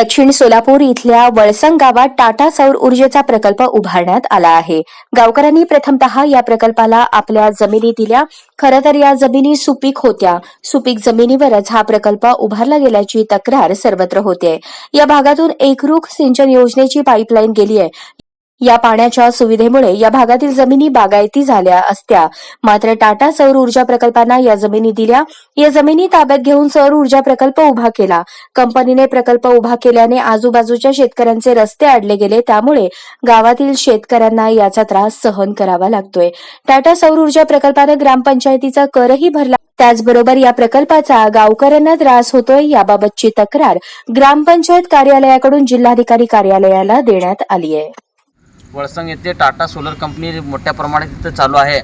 दक्षिण सोलापूर इथल्या वळसंग गावात टाटा सौर ऊर्जेचा प्रकल्प उभारण्यात आला आहे. गावकऱ्यांनी प्रथमतः या प्रकल्पाला आपल्या जमिनी दिल्या. खरं तर या जमिनी सुपीक होत्या. सुपीक जमिनीवरच हा प्रकल्प उभारला गेल्याची तक्रार सर्वत्र होते. या भागातून एकरूख सिंचन योजनेची पाईपलाईन गेली आहे या पाण्याच्या सुविधेमुळे या भागातील जमिनी बागायती झाल्या असत्या. मात्र टाटा सौर ऊर्जा प्रकल्पांना या जमिनी दिल्या. या जमिनी ताब्यात घेऊन सौर ऊर्जा प्रकल्प उभा केला. कंपनीने प्रकल्प उभा केल्याने आजूबाजूच्या शेतकऱ्यांचे रस्ते अडले गेले. त्यामुळे गावातील शेतकऱ्यांना याचा त्रास सहन करावा लागतोय. टाटा सौर ऊर्जा प्रकल्पानं ग्रामपंचायतीचा करही भरला. त्याचबरोबर या प्रकल्पाचा गावकऱ्यांना त्रास होतोय याबाबतची तक्रार ग्रामपंचायत कार्यालयाकडून जिल्हाधिकारी कार्यालयाला देण्यात आली आहे वळसंग येथे टाटा सोलर कंपनी मोठ्या प्रमाणात इथं चालू आहे.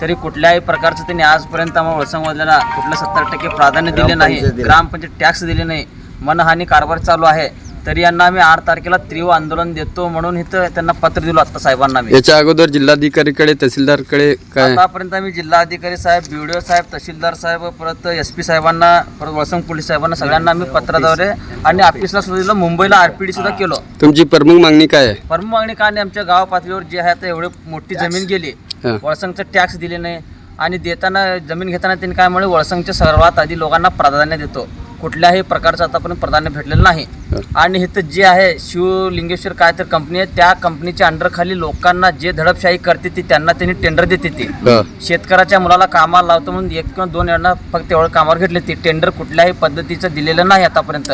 तरी कुठल्याही प्रकारचं त्यांनी आजपर्यंत आम्हाला वळसंगवाल्याला कुठलं सत्तर टक्के प्राधान्य दिले नाही. ग्रामपंचायत टॅक्स दिले नाही. मनहानी कारभार चालू आहे. तरी यांना आम्ही आठ तारखेला तीव्र आंदोलन देतो म्हणून इथं त्यांना पत्र दिलो आता साहेबांना मी याच्या अगोदर जिल्हाधिकारीकडे तहसीलदारकडे काय? आतापर्यंत आम्ही जिल्हाधिकारी साहेब बीडीओ साहेब तहसीलदार साहेब परत एस पी साहेबांना परत वळसंग पोलीस साहेबांना सगळ्यांना आम्ही पत्राद्वारे आणि ऑफिसला सुद्धा दिलं. मुंबईला आरपीडी सुद्धा केलो. तुमची प्रमुख मागणी काय आहे? परम मागणी का नाही आमच्या गाव पातळीवर जे आहे आता एवढी मोठी जमीन गेली. हा. वळसंगचं टॅक्स दिले नाही. आणि देताना जमीन घेताना त्यांनी काय म्हणे वळसंगच्या सर्वात आधी लोकांना प्राधान्य देतो. कुठल्याही प्रकारचं आतापर्यंत प्राधान्य भेटलेलं नाही. आणि इथं जे आहे शिवलिंगेश्वर काय तर कंपनी आहे त्या कंपनीच्या अंडर खाली लोकांना जे धडपशाही करते ती त्यांना त्यांनी टेंडर देते ती. शेतकऱ्याच्या मुलाला कामाला लावतो म्हणून एक किंवा दोन यांना फक्त एवढं कामावर घेतले ते. टेंडर कुठल्याही पद्धतीचं दिलेलं नाही आतापर्यंत.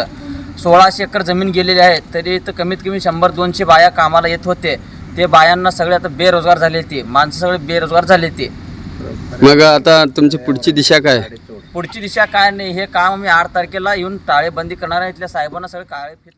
सोळाशे एकर जमीन गेलेली आहे तरी इथं कमीत कमी शंभर दोनशे बाया कामाला येत होते. ते बायांना सगळे आता बेरोजगार झाले ते. माणसं सगळे बेरोजगार झाले ते. मग आता तुमची पुढची दिशा काय? पुढची दिशा काय नाही हे काम आम्ही आठ तारखेला येऊन टाळेबंदी करणार आहे. इथल्या साहेबांना सगळे काळे फित